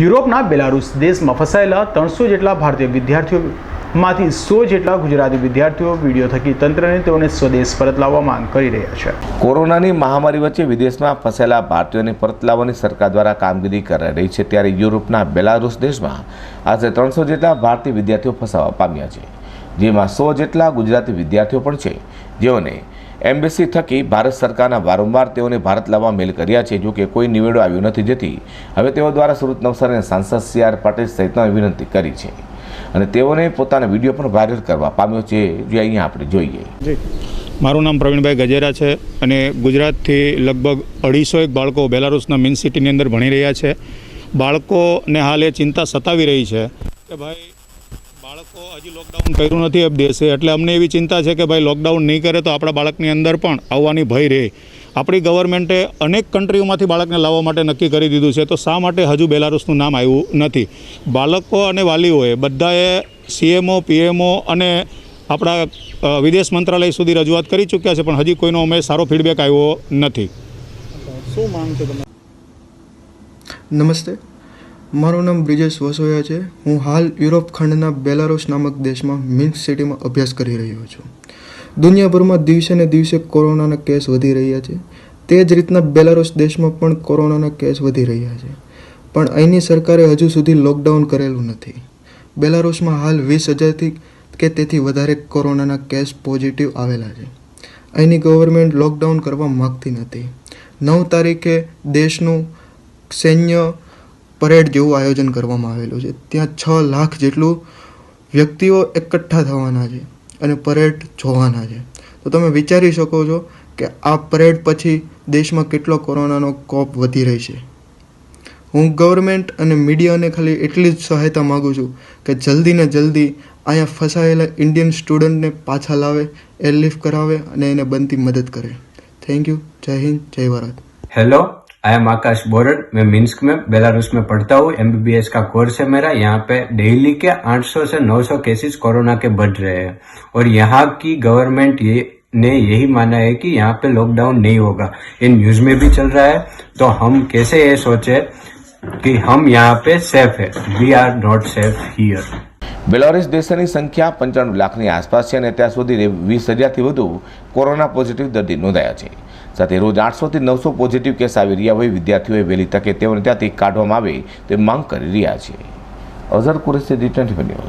યુરોપના બેલારુસ દેશમાં ફસાયેલા ત્રણસો જેટલા ભારતીય વિદ્યાર્થીઓમાંથી સો જેટલા ગુજરાતી વિદ્યાર્થીઓ વીડિયો થકી તંત્રને તેઓને સ્વદેશ પરત લાવવા માંગ કરી રહ્યા છે. કોરોનાની મહામારી વચ્ચે વિદેશમાં ફસાયેલા ભારતીયોને પરત લાવવાની સરકાર દ્વારા કામગીરી કરાઈ રહી છે ત્યારે યુરોપના બેલારુસ દેશમાં આજે ત્રણસો જેટલા ભારતીય વિદ્યાર્થીઓ ફસાવા પામ્યા છે, જેમાં સો જેટલા ગુજરાતી વિદ્યાર્થીઓ પણ છે, જેઓને એમ્બેસી થકી ભારત સરકારના વારંવાર તેઓને ભારત લાવવા મેલ કર્યા છે જો કે કોઈ નિવેડો આવ્યો નથી. જેથી હવે તેઓ દ્વારા સુરત નવસારીના સાંસદ સી આર પાટીલ સહિતના વિનંતી કરી છે. અને તેઓને પોતાના વીડિયો પણ વાયરલ કરવા પામ્યો છે, જે અહીંયા આપણે જોઈએ. મારું નામ પ્રવીણભાઈ ગજેરા છે અને ગુજરાતથી લગભગ અઢીસો એક બાળકો બેલારુસના મેઇન સિટીની અંદર ભણી રહ્યા છે. બાળકોને હાલ એ ચિંતા સતાવી રહી છે કે ભાઈ બાળકો હજી લોકડાઉન કર્યું નથી એ દેશે. એટલે અમને એવી ચિંતા છે કે ભાઈ લોકડાઉન નહીં કરે તો આપણા બાળકની અંદર પણ આવવાની ભય રહે. આપણી ગવર્મેન્ટે અનેક કન્ટ્રીઓમાંથી બાળકને લાવવા માટે નક્કી કરી દીધું છે. તો શા માટે હજુ બેલારુસનું નામ આવ્યું નથી? બાળકો અને વાલીઓએ બધાએ સીએમઓ પીએમઓ અને આપણા વિદેશ મંત્રાલય સુધી રજૂઆત કરી ચૂક્યા છે પણ હજી કોઈનો અમે સારો ફીડબેક આવ્યો નથી. શું માંગ છે તમે? નમસ્તે. મારું નામ બ્રિજેશ વસોયા છે. હું હાલ યુરોપ ખંડના બેલારોસ નામક દેશમાં મિન્સ સિટીમાં અભ્યાસ કરી રહ્યો છું. દુનિયાભરમાં દિવસે ને દિવસે કોરોનાના કેસ વધી રહ્યા છે. તે જ રીતના બેલારોસ દેશમાં પણ કોરોનાના કેસ વધી રહ્યા છે. પણ અહીંની સરકારે હજુ સુધી લોકડાઉન કરેલું નથી. બેલારોસમાં હાલ વીસ હજારથી કે તેથી વધારે કોરોનાના કેસ પોઝિટિવ આવેલા છે. અહીંની ગવર્મેન્ટ લોકડાઉન કરવા માગતી નથી. નવ તારીખે દેશનું સૈન્ય પરેડ જેવું આયોજન કરવામાં આવેલું છે. ત્યાં છ લાખ જેટલું વ્યક્તિઓ એકઠા થવાના છે અને પરેડ જોવાના છે. તો તમે વિચારી શકો છો કે આ પરેડ પછી દેશમાં કેટલો કોરોનાનો કોપ વધી રહી છે. હું ગવર્મેન્ટ અને મીડિયાને ખાલી એટલી જ સહાયતા માગું છું કે જલ્દી ને જલ્દી અહીંયા ફસાયેલા ઇન્ડિયન સ્ટુડન્ટને પાછા લાવે, એરલિફ્ટ કરાવે અને એને બનતી મદદ કરે. Thank you. જય હિન્દ. જય Bharat. Hello I am Akash Borad मैं मिन्स्क में बेलारूस में पढ़ता हूँ एमबीबीएस का कोर्स है मेरा यहाँ पे डेली के 800 से 900 केसेस कोरोना के बढ़ रहे हैं और यहाँ की गवर्नमेंट ये ने यही माना है कि यहाँ पे लॉकडाउन नहीं होगा ये न्यूज में भी चल रहा है तो हम कैसे ये सोचे कि हम यहाँ पे सेफ है we are not safe here Belarus દેશની સંખ્યા પંચાણું લાખની આસપાસ છે અને ત્યાં સુધી વીસ હજારથી વધુ કોરોના પોઝિટિવ દર્દી નોંધાયા છે સાથે રોજ આઠસોથી નવસો પોઝિટિવ કેસ આવી રહ્યા હોય વિદ્યાર્થીઓએ વહેલી તકે તેઓને ત્યાંથી કાઢવામાં આવે તે માંગ કરી રહ્યા છે. Azhar Qureshi D twenty